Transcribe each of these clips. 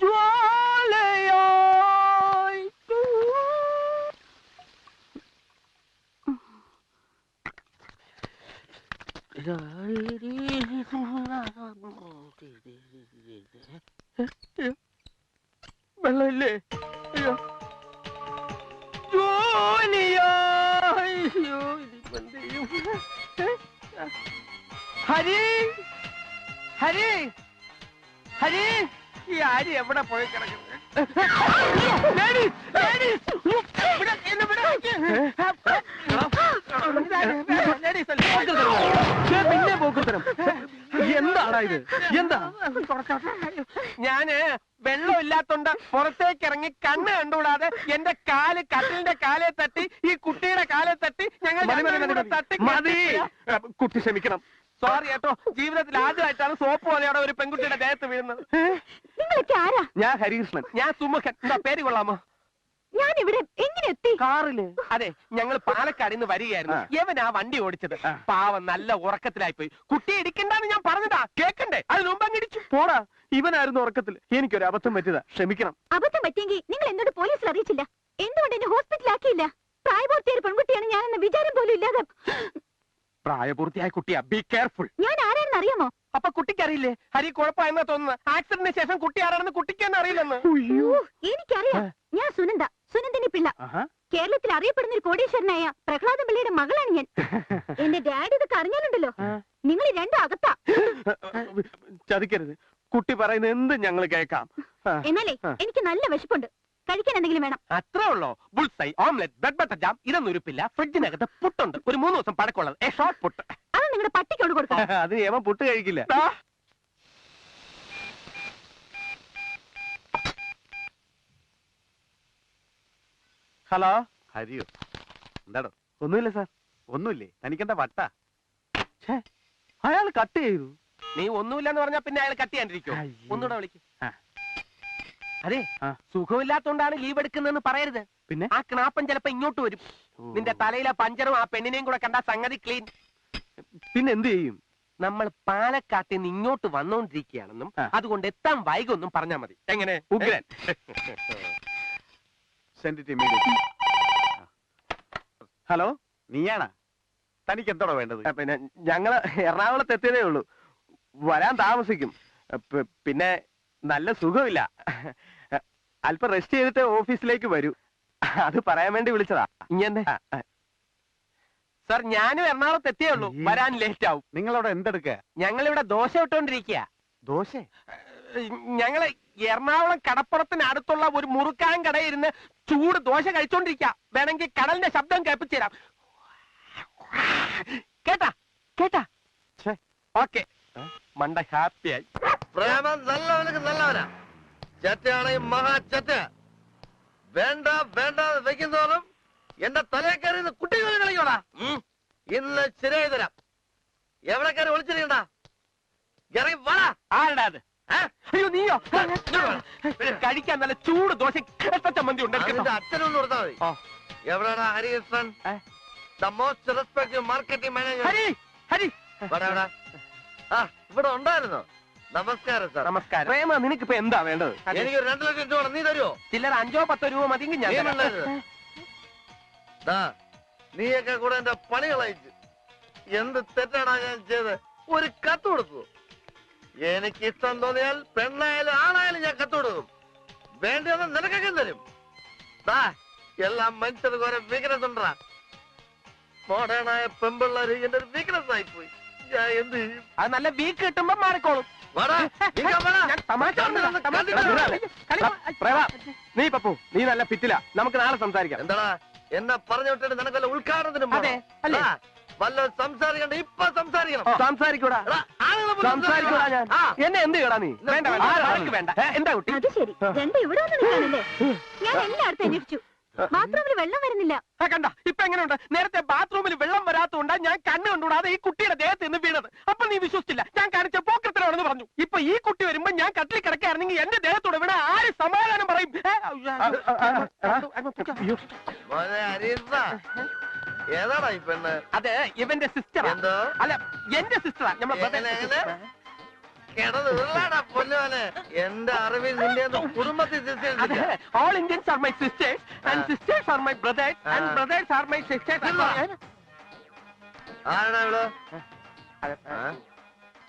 ജ്വാലയായി വെള്ളമില്ലേ? അയ്യോ. ജോലിയായി അയ്യോ ഇതിപ്പോ എന്ത് ചെയ്യും? ഹരി. ഹരി. ഹരി. ഈ ഹരി എവിടെ പോയി കിടക്കുന്നത്? പിന്നെ പോക്കുത്തരം എന്താടാ ഇത്? എന്താ? ഞാൻ വെള്ളം ഇല്ലാത്തോണ്ട് പുറത്തേക്ക് ഇറങ്ങി കണ്ണ് കണ്ടുകൂടാതെ എന്റെ കാൽ കട്ടിലിന്റെ കാലെ തട്ടി ഈ കുട്ടിയുടെ കാലെ തട്ടി ഞങ്ങൾ തട്ടി മതി. കുട്ടി ക്ഷമിക്കണം. സോറി കേട്ടോ. ജീവിതത്തിൽ ആദ്യമായിട്ടാണ് സോപ്പ് പോലെയോടെ ഒരു പെൺകുട്ടിയുടെ ദേഹത്ത് വീഴുന്നത്. നിങ്ങളൊക്കെ ആരാ? ഞാൻ ഹരികൃഷ്ണൻ ഞാൻ എന്താ പേര് കൊള്ളാമോ? ഞാൻ ഇവിടെ എങ്ങനെ എത്തി? കാറിൽ. അതെ ഞങ്ങൾ പാലക്കാട് നിന്ന് വരികയായിരുന്നു. ആ. വണ്ടി ഓടിച്ചത്. പാവം നല്ല ഉറക്കത്തിലായി പോയി. കുട്ടി ഇടിക്കണ്ടെന്ന് ഞാൻ പറഞ്ഞതാ. കേക്കണ്ടേ? അതിന് മുമ്പ് അങ്ങ് ഇടിച്ചു. പോടാ. ഇവനായിരുന്നു ഉറക്കത്തിൽ എനിക്കൊരു അബദ്ധം പറ്റിയതാ. ക്ഷമിക്കണം. അബദ്ധം പറ്റിയെങ്കിൽ നിങ്ങൾ എന്നോട് പോലീസിൽ അറിയിച്ചില്ല. എന്തുകൊണ്ട് എന്നെ ഹോസ്പിറ്റലാക്കിയില്ല? പ്രായപൂർത്തിയായ ഒരു പെൺകുട്ടിയാണ് ഞാനെന്ന വിചാരം പോലും ഇല്ലാതെ പ്രായപൂർത്തിയായ കുട്ടിയാ. ബി കെയർഫുൾ ഞാൻ ആരാണെന്ന് അറിയാമോ? അപ്പൊ കുട്ടിക്ക് അറിയില്ലേ ഹരി കുഴപ്പമായെന്നാ തോന്നുന്നത്. ആക്സിഡന്റിന് ശേഷം കുട്ടി ആരാണെന്ന് കുട്ടിക്ക് തന്നെ അറിയില്ലെന്ന്. ഓ, എനിക്കറിയാം. ഞാൻ സുനന്ദ സുനന്ദിനി പിള്ള. കേരളത്തിൽ അറിയപ്പെടുന്ന ഒരു കോടീശ്വരനായ പ്രഹ്ലാദൻ പിള്ളയുടെ മകളാണ് ഞാൻ. എന്റെ ഡാഡി ഇതൊക്കെ അറിഞ്ഞാലുണ്ടല്ലോ. നിങ്ങൾ രണ്ടും അകത്താ. ചതിക്കരുത്. കുട്ടി പറയുന്ന എന്ത് ഞങ്ങൾ കേൾക്കാം. എന്നാലേ എനിക്ക് നല്ല വിശപ്പുണ്ട്. കഴിക്കാൻ എന്തെങ്കിലും വേണം. അത്രേ ഉള്ളോ? Bullseye omelette bread butter jam ഇതൊന്നും ഉരുപ്പില്ല. ഫ്രിഡ്ജിനകത്ത് പുട്ടുണ്ട്. ഒരു മൂന്ന് ദിവസം പഴക്കമുള്ളത്. എ ഷോർട്ട് പുട്ട് നിങ്ങളുടെ പട്ടിക്കോട് കൊടുക്കാം. അത് ഏവൻ പുട്ട് കഴിക്കില്ല. ഹലോ? ഹരിയോ എന്താടോ? ഒന്നുമില്ല സാർ. ഒന്നുമില്ലേ? തനിക്കെന്താ വട്ട? അയാൾ കട്ട് ചെയ്തു. നീ ഒന്നുമില്ലെന്ന് പറഞ്ഞാ പിന്നെ അയാൾ കട്ട് ചെയ്യാണ്ടിരിക്കോ അയ്യേ. ഒന്നുകൂടെ വിളിക്കും. അതെ സുഖമില്ലാത്തോണ്ടാണ് ലീവ് എടുക്കുന്നതെന്ന് പറയരുത്. പിന്നെ? ആ ക്നാപ്പൻ ചിലപ്പോ ഇങ്ങോട്ട് വരും. നിന്റെ തലയിലെ പഞ്ചറും ആ പെണ്ണിനെയും കൂടെ കണ്ട സംഗതി ക്ലീൻ പിന്നെ എന്ത് ചെയ്യും നമ്മൾ പാലക്കാട്ടിൽ നിന്ന് ഇങ്ങോട്ട് വന്നോണ്ടിരിക്കുകയാണെന്നും അതുകൊണ്ട് എത്താൻ വൈകൊന്നും പറഞ്ഞാൽ മതി. എങ്ങനെ? ഉഗ്രൻ. ഹലോ നീയാണാ? തനിക്ക് എന്തോടാ വേണ്ടത് പിന്നെ ഞങ്ങൾ എറണാകുളത്ത് എത്തിയതേ ഉള്ളൂ. വരാൻ താമസിക്കും. പിന്നെ നല്ല സുഖമില്ല. അല്പം റെസ്റ്റ് ചെയ്തിട്ട് ഓഫീസിലേക്ക് വരൂ. അത് പറയാൻ വേണ്ടി വിളിച്ചതാ. ഇങ്ങനെ സർ ഞാനും എറണാകുളത്ത് എത്തിയേ ഉള്ളൂ. വരാൻ ലേറ്റ് ആവും നിങ്ങൾ അവിടെ എന്തെടുക്ക? ഞങ്ങൾ ഇവിടെ ദോശ ഇട്ടോണ്ടിരിക്കുക ദോശ? ഞങ്ങൾ എറണാകുളം കടപ്പുറത്തിന് അടുത്തുള്ള ഒരു മുറുക്കാൻ കടയിരുന്ന് ചൂട് ദോശ കഴിച്ചോണ്ടിരിക്ക വേണമെങ്കിൽ കടലിന്റെ ശബ്ദം കേൾപ്പിച്ചു തരാം കേട്ടാ? കേട്ടാ. ഓക്കെ. മണ്ട ഹാപ്പിയായി. പ്രേമം നല്ലവനക്ക് നല്ലവനാ. ചെറ്റയാണെങ്കിൽ മഹാ ചെറ്റ വേണ്ട വേണ്ട വെക്കുന്നതോറും എന്റെ കയറി കളിക്കോടാ ഇന്ന് ശരിയായി തരാം എവിടെ കയറി ഒളിച്ചിരിക്കണ്ട? ഇറങ്ങി വാടാ ആരടാ അത്? അയ്യോ നീയോ? കഴിക്കാൻ നല്ല ചൂട് ദോശ ചമ്മന്തി ഉണ്ട്. അച്ഛനൊന്നും കൊടുത്താൽ മതി. ആ. എവിടെയാണ് Harikrishnan? The most respective marketing manager. Hari Hari. ആ ഇവിടെ ഉണ്ടായിരുന്നോ? നമസ്കാരം സാർ. നമസ്കാരം. പ്രേമ നിനക്ക് ഇപ്പൊ എന്താ വേണ്ടത്? എനിക്ക് ഒരു രണ്ടു ലക്ഷം രൂപ നീ തരുമോ ചില്ലറ അഞ്ചോ പത്തോ രൂപ മതിയെങ്കിൽ ഞാൻ നീയൊക്കെ കൂടെ എന്റെ പണി കളയിച്ചു എന്ത് തെറ്റാണ് ഞാൻ ചെയ്ത് ഒരു കത്ത് കൊടുത്തു. എനിക്ക് ഇഷ്ടം തോന്നിയാൽ പെണ്ണായാലും ആണായാലും ഞാൻ കത്ത് കൊടുക്കും. വേണ്ടിയൊന്ന് നിനക്കൊക്കെ തരും. ദാ എല്ലാം മനുഷ്യർക്ക് ഓരോ വീക്ക്നെസ് ഉണ്ടാ മോഡേണായ പെമ്പിള്ള എന്റെ ഒരു വീക്ക്നെസ് പോയി ഞാൻ എന്ത് ചെയ്യും? അത് നല്ല വീക്ക് കിട്ടുമ്പോ മാറിക്കോളും. വാടാ, ഇങ്ങ് വാടാ. ഞാൻ തമാശ പറഞ്ഞതാ, തമാശ കണ്ടിട്ട് പറഞ്ഞതാ. കളി- പ്രേമ നീ പപ്പു നീ നല്ല ഫിറ്റില നമുക്ക് നാളെ സംസാരിക്കാം. എന്താടാ? എന്നെ പറഞ്ഞു വിട്ടിട്ട് നിനക്കല്ല ഉദ്ഘാടനത്തിന് അതെ, അല്ലേ? വല്ല സംസാരിക്കണ്ട ഇപ്പൊ സംസാരിക്കണം. സംസാരിക്കൂടാ. എടാ, ആളുകളെ പോലെ സംസാരിക്കൂടാ ഞാൻ. ആ. എന്നെ എന്ത് കേടാ നീ? വേണ്ട വേണ്ട. ആരാ വഴക്ക് വേണ്ട. ഏ, എന്താ കുട്ടി? അത് ശരി. രണ്ട് ഇവിടെ വന്ന് നിൽക്കാനല്ലേ? ഞാൻ എല്ലായിടത്തും അന്വേഷിച്ചു. ബാത്റൂമിൽ വെള്ളം വരുന്നില്ല. ആ, കണ്ട. ഇപ്പൊ എങ്ങനെയുണ്ട്? നേരത്തെ ബാത്റൂമിൽ വെള്ളം വരാത്തോണ്ടാ ഞാൻ കണ്ണ് കണ്ടുകൂടാതെ ഈ കുട്ടിയുടെ ദേഹത്ത് നിന്ന് വീണത്. അപ്പൊ നീ വിശ്വസിച്ചില്ല. ഞാൻ കാണിച്ച പോക്കത്തിലാണെന്ന് പറഞ്ഞു. ഇപ്പൊ ഈ കുട്ടി വരുമ്പോ ഞാൻ കട്ടിൽ കിടക്കായിരുന്നെങ്കിൽ എന്റെ ദേഹത്തോട് വീണ ആര് സമാധാനം പറയും? അതെ ഏതാടാ ഈ പെണ്ണ്? ഇവന്റെ സിസ്റ്റർ എന്തോ? അല്ല എന്റെ സിസ്റ്ററാ എങ്ങനെ, എന്റെ അറിവിൽ നിന്റെ ഒന്നും കുടുംബത്തിൽ അതെ ചിത്രീകരിച്ചില്ല. All Indians are my sisters and sisters are my brothers and. Brothers are my sisters ഇവൾ?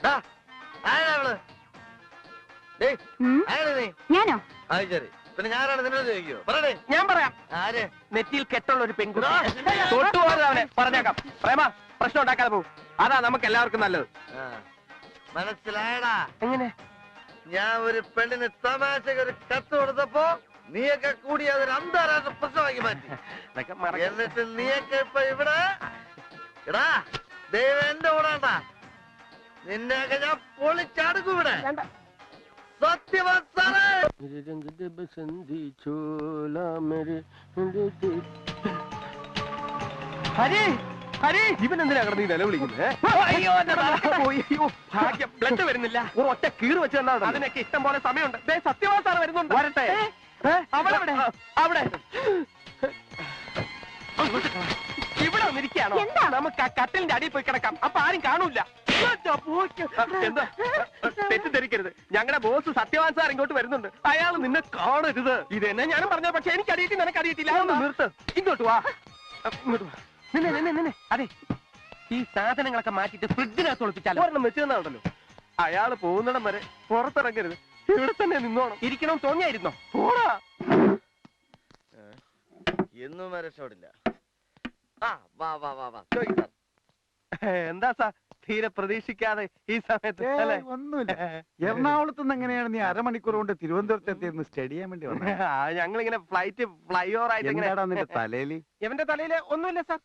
ഇവൾ? ഞാനോ? അത് ശരി. പിന്നെ ഞാനാണ് നിന്നോട് ചോദിക്കോ ഞാൻ പറയാം. ആര്? നെറ്റിയിൽ കെട്ടുള്ള ഒരു പെൺകുട്ടി. ആ. അവനെ പറഞ്ഞേക്കാം. പ്രേമ പ്രശ്നം ഉണ്ടാക്കാതെ പോകും അതാ നമുക്ക് എല്ലാവർക്കും നല്ലത്. ആ, മനസ്സിലായടാ? എങ്ങനെ? ഞാൻ ഒരു പെണ്ണിന് തമാശക്ക് ഒരു കത്ത് കൊടുത്തപ്പോ നീയൊക്കെ കൂടി അതൊരു അന്താരാഷ്ട്ര പ്രശ്നമാക്കി മാറ്റി. എന്നിട്ട് നീയൊക്കെ ഇപ്പൊ ഇവിടെ? എടാ ദൈവം എന്റെ ഓടാണ്ട നിന്നെയൊക്കെ ഞാൻ പൊളിച്ചടുക്കും ഇവിടെ. സത്യവസ്ഥ ഹരി! ഹരി ഇവൻ എന്തിനാ കിടന്ന് ഈ നിലവിളിക്കുന്നത് അയ്യോ എന്റെ പോയി. അയ്യോ ഭാഗ്യം. ബ്ലഡ് വരുന്നില്ല. ഒരു ഒറ്റ കീറ് വെച്ച് തന്നാ അതിനൊക്കെ ഇഷ്ടം പോലെ സമയമുണ്ട്. ദേ സത്യവാൻ സാർ വരുന്നുണ്ട്. വരട്ടെ. അവിടെ അവിടെ. ഇവിടെ വന്നിരിക്കുകയാണോ? എന്താ? നമുക്ക് ആ കട്ടിലിന്റെ അടിയിൽ പോയി കിടക്കാം. അപ്പൊ ആരും കാണൂല. എന്താ? തെറ്റിദ്ധരിക്കരുത്. ഞങ്ങളുടെ ബോസ് സത്യവാൻ സാർ ഇങ്ങോട്ട് വരുന്നുണ്ട്. അയാൾ നിന്നെ കാണരുത്. ഇത് എന്നെ ഞാനും പറഞ്ഞ പക്ഷെ എനിക്ക് അടിയിട്ടി നിനക്ക് അടിയിട്ടില്ല നിർത്ത്. ഇങ്ങോട്ട് വാ. ഇങ്ങോട്ട് വാ. നിന്നെ നിന്നെ നിന്നെ അതെ. ഈ സാധനങ്ങളൊക്കെ മാറ്റിട്ട് ഫ്രിഡ്ജിനകത്ത് ഒളിപ്പിച്ചാലോ? ഒരെണ്ണം വെച്ച് തന്നാണല്ലോ അയാൾ പോകുന്നിടം വരെ പുറത്തിറങ്ങരുത്. ഇവിടെ തന്നെ നിന്നോണം. ഇരിക്കണം തോന്നിയായിരുന്നോ? പോടാ. എന്നും രക്ഷപ്പെടില്ല ആ വാ വാ വാ വാ. ചോദിക്കാം എന്താ സാ? തീരെ പ്രതീക്ഷിക്കാതെ ഈ സമയത്ത് അല്ലേ? ഒന്നുമില്ല. എറണാകുളത്ത് നിന്ന് എങ്ങനെയാണ് നീ അരമണിക്കൂർ കൊണ്ട് തിരുവനന്തപുരത്ത് എത്തിയെന്ന് സ്റ്റഡി ചെയ്യാൻ വേണ്ടി വന്നത്. ഞങ്ങളിങ്ങനെ ഫ്ലൈറ്റ് ഫ്ലൈ ഓവർ ആയിട്ട് ഇങ്ങനെ എന്താടാ നിന്റെ തലയിൽ? എവന്റെ തലയിൽ ഒന്നുമില്ല സാർ.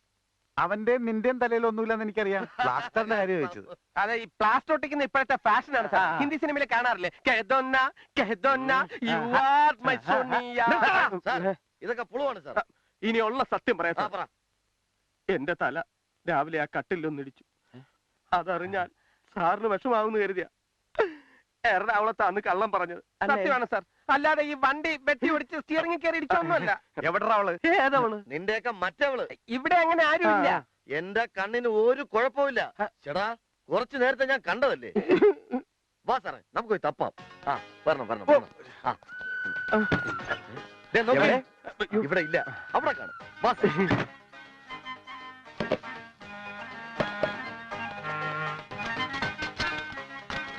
അവന്റെ നിന്റെയും തലയിൽ ഒന്നുമില്ലെന്ന് എനിക്കറിയാം. പ്ലാസ്റ്ററിന്റെ കാര്യം ചോദിച്ചത്. അതെ ഈ പ്ലാസ്റ്റർ ഒട്ടിക്കുന്ന ഇപ്പോഴത്തെ ഫാഷൻ ആണ് സാർ. ഹിന്ദി സിനിമയിൽ കാണാറില്ലേ? കെദൊന്ന കെദൊന്ന യു ആർ മൈ സോണിയ ഇതൊക്കെ പുളുവാണ് സാർ. ഇനിയുള്ള സത്യം പറയാം എന്റെ തല രാവിലെ ആ കട്ടിലൊന്നിടിച്ചു. അതറിഞ്ഞാൽ സാറിന് വിഷമാവുന്നു കരുതിയ. എറണാകുളത്താണ് കള്ളം പറഞ്ഞത്. സത്യമാണ് സാർ. അല്ലാതെ ഈ വണ്ടി വെട്ടി ഒടിച്ച് സ്റ്റിയറിംഗ് കയറി ഇടിച്ചൊന്നുമല്ല എവിടെ അവൾ? ഏതവൾ? നിന്റെയൊക്കെ മറ്റവൾ. ഇവിടെ അങ്ങനെ ആരുമില്ല. എന്റെ കണ്ണിന് ഒരു കുഴപ്പമില്ല ചേടാ കുറച്ചു നേരത്തെ ഞാൻ കണ്ടതല്ലേ? വാ സാറേ നമുക്ക് പോയി തപ്പാം. ആ വരണം വരണം വരണം. ആ. ദേ, നോക്ക്. എവിടെ? ഇവിടെ ഇല്ല. അവിടെ കാണും. വാ.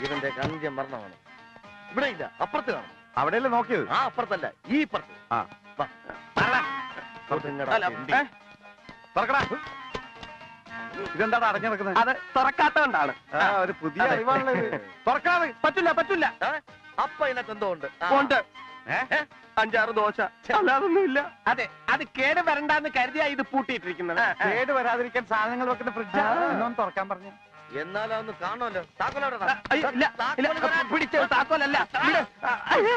ഇവന്റെ കഞ്ചം മരണമാണ് ഇവിടെ ഇല്ല അപ്പുറത്ത് കാണും. അവിടെയല്ലേ നോക്കിയത്? ആ അപ്പുറത്തല്ല. ഈ അപ്പുറത്ത്. ആ. തുറക്കടാ. ഇതെന്താടാ അടഞ്ഞു നടക്കുന്നത് അത് തുറക്കാത്തോണ്ടാണ് ആ ഒരു പുതിയ തുറക്കാതെ പറ്റില്ല പറ്റില്ല? അപ്പ ഇതിനകത്ത് എന്തോ ഉണ്ട്? അഞ്ചാറ് ദോശ. അല്ലാതൊന്നുമില്ല അതെ അത് കേട് വരണ്ടെന്ന് കരുതിയാ ഇത് പൂട്ടിയിട്ടിരിക്കുന്നത്. കേട് വരാതിരിക്കാൻ സാധനങ്ങൾ വെക്കുന്ന ഫ്രിഡ്ജ് തുറക്കാൻ പറഞ്ഞു. എന്നാലും അതൊന്ന് കാണുമല്ലോ. താക്കോലോടെ ഇല്ല, ഇല്ല, പിടിച്ചത് താക്കോലല്ല. വിട്. ആ, അയ്യോ.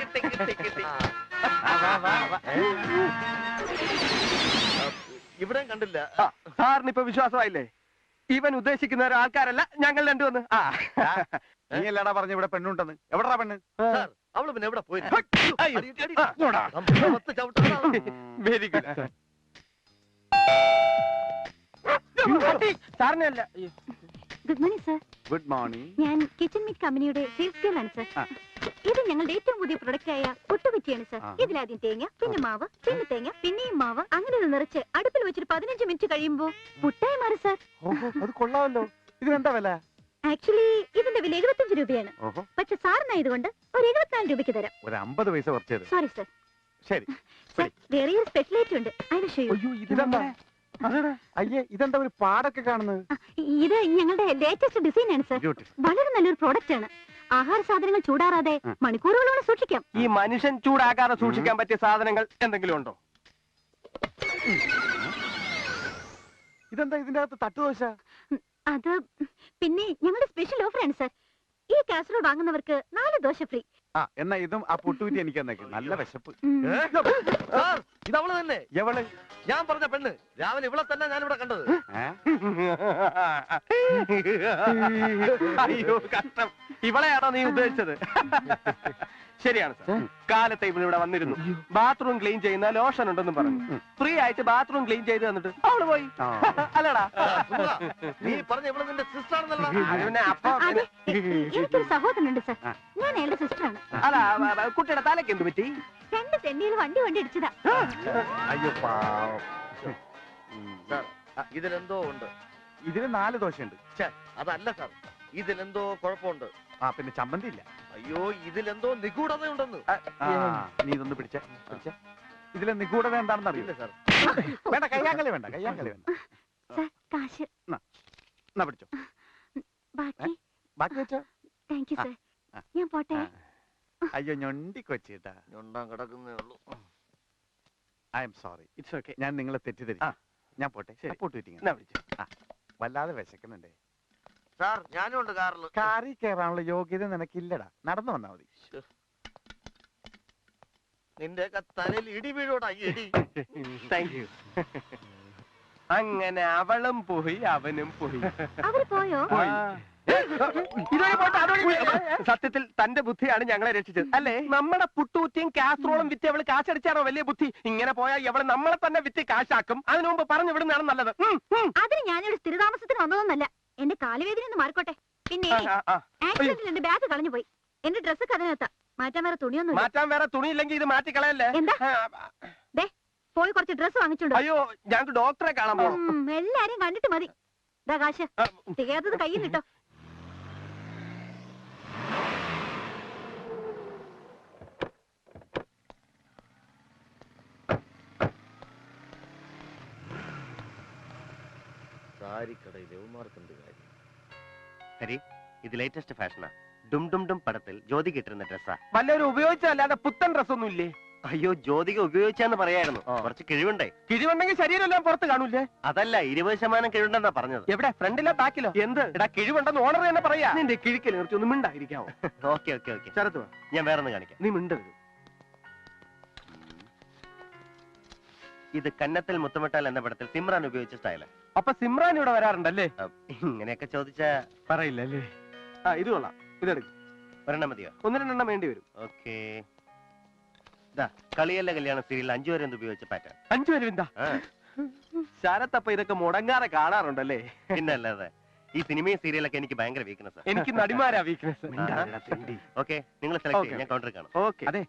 കിട്ടി കിട്ടി കിട്ടി ഇവിടെ കണ്ടില്ല. ആ, സാറിന് ഇപ്പൊ വിശ്വാസമായില്ലേ? ഇവൻ ഉദ്ദേശിക്കുന്ന ഒരു ആൾക്കാരല്ല ഞങ്ങൾ രണ്ടുവന്ന്. ആ. നീ അല്ലാടാ പറഞ്ഞു ഇവിടെ പെണ്ണുണ്ടെന്ന്. എവിടാ പെണ്ണ്? സാർ അവൾ പിന്നെ എവിടെ പോയി. Very good. സാറിനെ അല്ല. Good morning sir good morning ഞാൻ കിച്ചൺ മീറ്റ് കമ്പനിയുടെ സെയിൽസ് ഗേൾ ആണ് സർ ഇത് ഞങ്ങളുടെ ഏറ്റവും പുതിയ പ്രൊഡക്റ്റ് ആയ പുട്ടുകുറ്റിയാണ് സർ. ഇതിലാദ്യം തേങ്ങ പിന്നെ മാവ് പിന്നെ തേങ്ങ പിന്നെയും മാവ്. അങ്ങനെ നിറച്ച് അടുപ്പിൽ വെച്ചിട്ട് പതിനഞ്ച് മിനിറ്റ് കഴിയുമ്പോ പുട്ടായി മാറി സർ ഓഹോ അത് കൊള്ളാമല്ലോ. ഇതിനെന്താ വില? ആക്ച്വലി ഇതിന്റെ വില എഴുപത്തഞ്ച് രൂപയാണ്. പക്ഷെ സാറിനായതുകൊണ്ട് ഒരു എഴുപത്തിനാല് രൂപയ്ക്ക് തരാം. ഒരു അമ്പത് പൈസ സോറി സർ ശരി. സർ വേറെ ഒരു സ്പെഷ്യലായിട്ട് ഉണ്ട്. അതിന് ഷെയർ അയ്യോ അയ്യേ ഇതെന്താ ഒരു പാടൊക്കെ കാണുന്നത്? ഇത് ഞങ്ങളുടെ ലേറ്റസ്റ്റ് ഡിസൈൻ ആണ് സർ വളരെ നല്ലൊരു പ്രോഡക്റ്റ് ആണ്. ആഹാര സാധനങ്ങൾ ചൂടാറാതെ. മണിക്കൂറുകളോളം സൂക്ഷിക്കാം. ഈ മനുഷ്യൻ ചൂടാകാതെ സൂക്ഷിക്കാൻ പറ്റിയ സാധനങ്ങൾ എന്തെങ്കിലും ഉണ്ടോ? ഇതെന്താ ഇതിന്റെ അകത്ത് തട്ടുദോശ? അത് പിന്നെ ഞങ്ങളുടെ സ്പെഷ്യൽ ഓഫർ ആണ് സർ ഈ കാസറോൾ വാങ്ങുന്നവർക്ക് നാല് ദോശ ഫ്രീ ആ എന്നാ ഇതും ആ പുട്ടുകുറ്റി എനിക്ക് നല്ല വിശപ്പ്. ഇതവൾ തന്നെ. എവൾ? ഞാൻ പറഞ്ഞ പെണ്ണ്. രാവിലെ ഇവിടെ തന്നെ ഞാൻ ഇവിടെ കണ്ടത് അയ്യോ കഷ്ടം. ഇവളെയാണോ നീ ഉദ്ദേശിച്ചത്? ശരിയാണ് സർ കാലത്തെ ഇവൾ ഇവിടെ വന്നിരുന്നു ബാത്റൂം ക്ലീൻ ചെയ്യുന്ന ലോഷൻ ഉണ്ടെന്ന് പറഞ്ഞു. ഫ്രീ ആയിട്ട് ബാത്റൂം ക്ലീൻ ചെയ്ത് തന്നിട്ട് അവൾ പോയി. അല്ലടാ. നീ പറഞ്ഞ ഇവിടെ നിന്റെ സിസ്റ്റർ ആണെന്നല്ല സഹോദരനുണ്ട് സർ. ഞാൻ സിസ്റ്ററാണ് അല്ല കുട്ടിയുടെ തലക്ക് എന്ത് പറ്റി? രണ്ട് തെന്നിയിൽ വണ്ടി വണ്ടി ഇടിച്ചതാ. അയ്യോ പാവം. സാർ ഇതിലെന്തോ ഉണ്ട്. ഇതിന് നാല് ദോശയുണ്ട്. ഛേ, അതല്ല സാർ. ഇതിലെന്തോ കുഴപ്പമുണ്ട്. ആ പിന്നെ ചമ്മന്തി ഇല്ല. അയ്യോ ഇതിലെന്തോ നിഗൂഢതയുണ്ടെന്ന്. ആ, നീ ഇതൊന്ന് പിടിച്ച പിടിച്ച. ഇതിലെ നിഗൂഢത എന്താണെന്ന് അറിയില്ല ഇല്ല സാർ. വേണ്ട കയ്യാങ്കളി വേണ്ട കയ്യാങ്കളി വേണ്ട. സർ കാശ്. എന്നാ പിടിച്ചോ. ബാക്കി. ബാക്കി വെച്ചോ. താങ്ക് യു ആ, സർ. ആ. ഞാൻ പോട്ടെ. ആ. അയ്യോ ഞൊണ്ടി കൊച്ചിട്ടാ ഞൊണ്ടാൻ കിടക്കുന്നേ ഉള്ളൂ. I'm sorry it's okay ഞാൻ നിങ്ങളെ തെറ്റിദ്ധരിച്ചു. ആ. ഞാൻ പോട്ടെ. ശരി. എന്നാ വിളിച്ചു? വല്ലാതെ വിശക്കുന്നുണ്ടേ. സാർ ഞാനും ഉണ്ട് കാറിൽ. കാറിൽ കയറാനുള്ള യോഗ്യത നിനക്കില്ലടാ. നടന്നു വന്നാ മതി. നിന്റെ തലയിൽ ഇടി വീഴോടാ ഇടി. താങ്ക് യു അങ്ങനെ അവളും പോയി അവനും പോയി. അവർ പോയോ? സത്യത്തിൽ തന്റെ ബുദ്ധിയാണ് ഞങ്ങളെ രക്ഷിച്ചത്. അല്ലേ? നമ്മുടെ പുട്ടുകുറ്റിയും കാസറോളും വിറ്റ് അവൾ കാശടിച്ചാണോ വലിയ ബുദ്ധി? ഇങ്ങനെ പോയാൽ അവൾ നമ്മളെ തന്നെ വിറ്റ് കാശാക്കും. അതിനു മുമ്പ് പറഞ്ഞു വിടുന്നതാണ് നല്ലത്. അതിന് ഞാനിവിടെ സ്ഥിരതാമസത്തിന് വന്നതൊന്നല്ല. എന്റെ കാലുവേദന ഒന്ന് മാറിക്കോട്ടെ. പിന്നെ. ആക്സിഡന്റിൽ എന്റെ ബാഗ് കളഞ്ഞു പോയി എന്റെ ഡ്രസ് അതിനകത്താ. മാറ്റാൻ വേറെ തുണിയൊന്നും മാറ്റാൻ വേറെ തുണിയില്ലെങ്കിൽ ഇത് മാറ്റി കളയല്ലേ എന്താ? പോയി കുറച്ച് ഡ്രസ് വാങ്ങിച്ചോണ്ട് അയ്യോ ഞങ്ങൾക്ക് ഡോക്ടറെ കാണാൻ എല്ലാരെയും കണ്ടിട്ട് മതി. കാശ്. തികയാത്തത് കയ്യിൽ കിട്ടോ സാരിക്കടയിൽ യവന്മാർക്കെന്ത് കാര്യം. ഹരി ഇത് ലേറ്റസ്റ്റ് ഫാഷനാ ഡും ഡും ഡും പടത്തിൽ ജ്യോതി കിട്ടുന്ന ഡ്രസ്സാ വല്ലവരും ഉപയോഗിച്ചല്ലാതെ പുത്തൻ ഡ്രസ്സൊന്നും ഇല്ലേ? അയ്യോ ജ്യോതിക ഉപയോഗിച്ചാന്ന് പറയായിരുന്നു. ആ. കുറച്ച് കിഴിവുണ്ടേ. കിഴിവുണ്ടെങ്കിൽ ശരീരമെല്ലാം പുറത്ത് കാണൂലേ അതല്ല ഇരുപത് ശതമാനം കിഴിവുണ്ടെന്നാ പറഞ്ഞത്. എവിടെ? ഫ്രണ്ടിലോ ബാക്കിലോ എന്ത്? എടാ കിഴിവുണ്ടെന്ന് ഓണർ തന്നെ പറയാ. നിന്റെ കിഴിക്കൽ നിർത്തി ഒന്ന് മിണ്ടായിരിക്കാവോ ഓക്കെ ഓക്കെ ഓക്കെ. ശരത്ത് വാ. ഞാൻ വേറെ ഒന്ന് കാണിക്കാം. നീ മിണ്ടരുത്. ഇത് കന്നത്തിൽ മുത്തമിട്ടാൽ എന്ന പടത്തിൽ സിമ്രാൻ ഉപയോഗിച്ച സ്റ്റൈൽ അപ്പൊ സിമ്രാൻ ഇവിടെ വരാറുണ്ടല്ലേ? ഇങ്ങനെയൊക്കെ ചോദിച്ച പറയില്ല അല്ലേ ആ ഇത് കൊള്ളാം. ഇതെടുക്കും ഒരെണ്ണം മതിയോ? ഒന്ന് രണ്ടെണ്ണം വേണ്ടി വരും. ഓക്കെ. കളിയല്ല കല്യാണ സീരിയൽ അഞ്ചു വരെ ഉപയോഗിച്ച പാറ്റ? അഞ്ചു വരെ എന്താ? ശരത്തപ്പ ഇതൊക്കെ മുടങ്ങാതെ കാണാറുണ്ടല്ലേ? പിന്നല്ലേ ഈ സിനിമയും സീരിയലൊക്കെ എനിക്ക് ഭയങ്കര വീക്ക്നെസ് എനിക്ക് നടിമാരാ വീക്ക്നെസ് ഓക്കെ നിങ്ങൾ സെലക്ട്. ഞാൻ കൗണ്ടർ കാണും. ഓക്കെ. അതെ.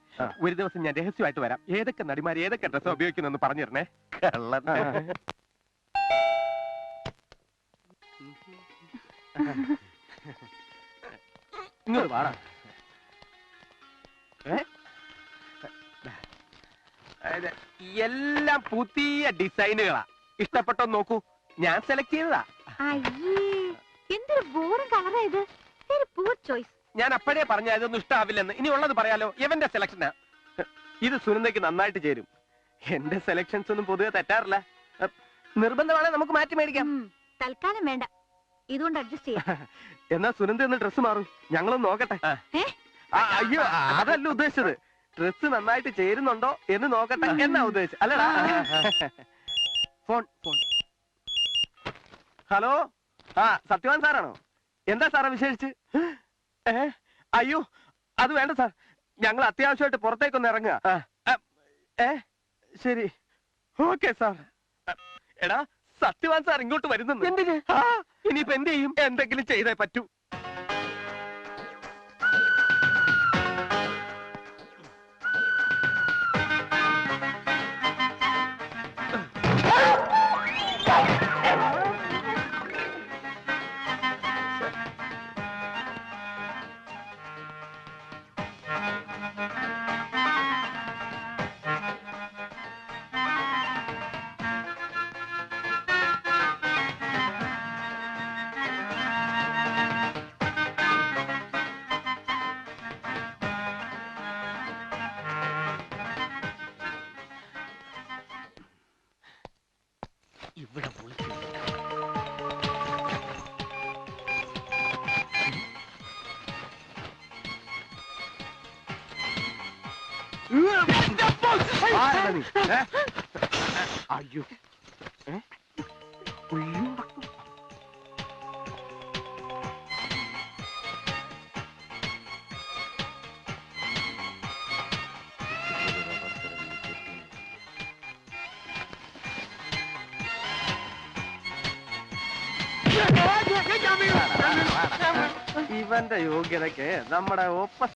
ഒരു ദിവസം ഞാൻ രഹസ്യമായിട്ട് വരാം. ഏതൊക്കെ നടിമാർ ഏതൊക്കെ ഡ്രസ്സ് ഉപയോഗിക്കുന്നെന്ന് പറഞ്ഞിരുന്നേ തരണേ ഇങ്ങോട്ട്? അതായത് എല്ലാം പുതിയ ഡിസൈനുകളാ. ഇഷ്ടപ്പെട്ടോ നോക്കൂ. ഞാൻ സെലക്ട് ചെയ്തതാ. എന്തൊരു കളറാ ഇത്. പൂർ ചോയ്സ് ഞാൻ അപ്പോഴേ പറഞ്ഞ ഇതൊന്നും ഇഷ്ടാവില്ലെന്ന്. ഇനി ഉള്ളത് പറയാലോ. എവന്റെ സെലക്ഷനാ ഇത് സുനന്ദയ്ക്ക് നന്നായിട്ട് ചേരും. എന്റെ സെലക്ഷൻസ് ഒന്നും പൊതുവെ തെറ്റാറില്ല. നിർബന്ധമാണെങ്കിൽ നമുക്ക് മാറ്റി മേടിക്കാം. തൽക്കാലം വേണ്ട. ഇതുകൊണ്ട് അഡ്ജസ്റ്റ് ചെയ്യാം. എന്നാ സുനന്ദ എന്ന് ഡ്രസ് മാറും. ഞങ്ങളൊന്ന് നോക്കട്ടെ? അയ്യോ അതല്ല ഉദ്ദേശിച്ചത്. ഡ്രസ് നന്നായിട്ട് ചേരുന്നുണ്ടോ എന്ന് നോക്കട്ടെ എന്നാ ഉദ്ദേശിച്ചത്. അല്ലടാ. Phone phone. ഹലോ? ആ സത്യവാൻ സാറാണോ? എന്താ സാറാ വിശേഷിച്ച്? ഏ അയ്യോ അത് വേണ്ട സാർ. ഞങ്ങൾ അത്യാവശ്യമായിട്ട് പുറത്തേക്കൊന്ന് ഇറങ്ങുക. ഏ ശരി. Okay sir. എടാ സത്യവാൻ സാർ ഇങ്ങോട്ട് വരുന്നു എന്തിന്? ആ ഇനിയിപ്പോ എന്ത് ചെയ്യും? എന്തെങ്കിലും ചെയ്തേ പറ്റൂ. ഇവിടെ വിളിക്കും അയ്യോ. അയ്യോ ഇവന്റെ യോഗ്യതയ്ക്ക് നമ്മുടെ ഒപ്പ